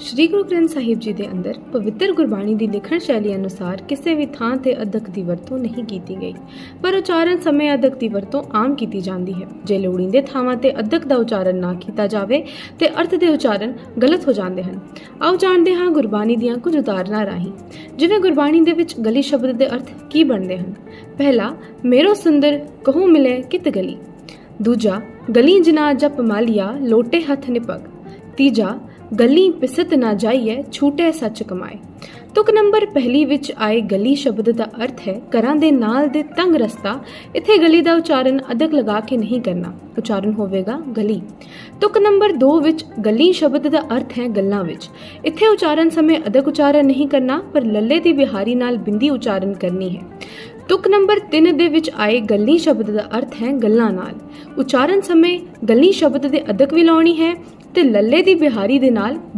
ਸ਼੍ਰੀ ਗੁਰੂ ਗ੍ਰੰਥ ਸਾਹਿਬ ਜੀ ਦੇ ਅੰਦਰ ਪਵਿੱਤਰ ਗੁਰਬਾਣੀ ਦੀ ਲਿਖਣ ਸ਼ੈਲੀ ਅਨੁਸਾਰ ਕਿਸੇ ਵੀ ਥਾਂ ਤੇ ਅਦਕ ਦੀ ਵਰਤੋਂ ਨਹੀਂ ਕੀਤੀ ਗਈ, ਪਰ ਉਚਾਰਨ ਸਮੇਂ ਅਦਕ ਦੀ ਵਰਤੋਂ ਆਮ ਕੀਤੀ ਜਾਂਦੀ ਹੈ। ਜੇ ਲੋੜੀਂਦੇ ਥਾਵਾਂ ਤੇ ਅਦਕ ਦਾ ਉਚਾਰਨ ਨਾ ਕੀਤਾ ਜਾਵੇ, ਤੇ ਅਰਥ ਦੇ ਉਚਾਰਨ ਗਲਤ ਹੋ ਜਾਂਦੇ ਹਨ। ਆਓ ਜਾਣਦੇ ਹਾਂ ਗੁਰਬਾਣੀ ਦੀਆਂ ਕੁਝ ਉਦਾਹਰਨਾਂ ਰਾਹੀਂ। ਜਿਵੇਂ ਗੁਰਬਾਣੀ ਦੇ ਵਿੱਚ ਗਲੀ ਸ਼ਬਦ ਦੇ ਅਰਥ ਕੀ ਬਣਦੇ ਹਨ? ਪਹਿਲਾ, ਮੇਰੋ ਸੁੰਦਰ, ਕਹੂੰ ਮਿਲੇ ਕਿਤ ਗਲੀ? ਦੂਜਾ, ਗਲੀ ਜਨਾ ਜਪ ਮਾਲਿਆ, ਲੋਟੇ ਹੱਥ ਨਿਪਕ ਤੀਜਾ ਗਲੀ ਪਿਸਤ ਨਾ ਜਾਈਏ ਛੂਟੇ ਸੱਚ ਕਮਾਏ। ਤੁਕ ਨੰਬਰ ਪਹਿਲੀ ਵਿੱਚ ਆਏ ਗਲੀ ਸ਼ਬਦ ਦਾ ਅਰਥ ਹੈ, ਘਰਾਂ ਦੇ ਨਾਲ ਦੇ ਤੰਗ ਰਸਤਾ, ਇੱਥੇ ਗਲੀ ਦਾ ਉਚਾਰਨ ਅਦਕ ਲਗਾ ਕੇ ਨਹੀਂ ਕਰਨਾ। ਉਚਾਰਨ ਹੋਵੇਗਾ ਗਲੀ। ਤੁਕ ਨੰਬਰ 2 ਵਿੱਚ ਗਲੀ ਸ਼ਬਦ ਦਾ ਅਰਥ ਹੈ ਗੱਲਾਂ ਵਿੱਚ। ਇੱਥੇ ਉਚਾਰਨ ਸਮੇਂ ਅਦਕ ਉਚਾਰਨ ਨਹੀਂ ਕਰਨਾ, ਪਰ ਲੱਲੇ ਦੀ ਬਿਹਾਰੀ ਨਾਲ ਬਿੰਦੀ ਉਚਾਰਨ ਕਰਨੀ ਹੈ। ਤੁਕ ਨੰਬਰ 3 ਦੇ ਵਿੱਚ ਆਏ ਗੱਲੀ ਸ਼ਬਦ ਦਾ ਅਰਥ ਹੈ ਗੱਲਾਂ ਨਾਲ। ਉਚਾਰਨ ਸਮੇਂ ਗੱਲੀ ਸ਼ਬਦ ਦੇ ਅਦਕ ਵੀ ਲਾਉਣੀ ਹੈ ਤੇ ਲੱਲੇ ਦੀ ਬਿਹਾਰੀ ਦੇ ਨਾਲ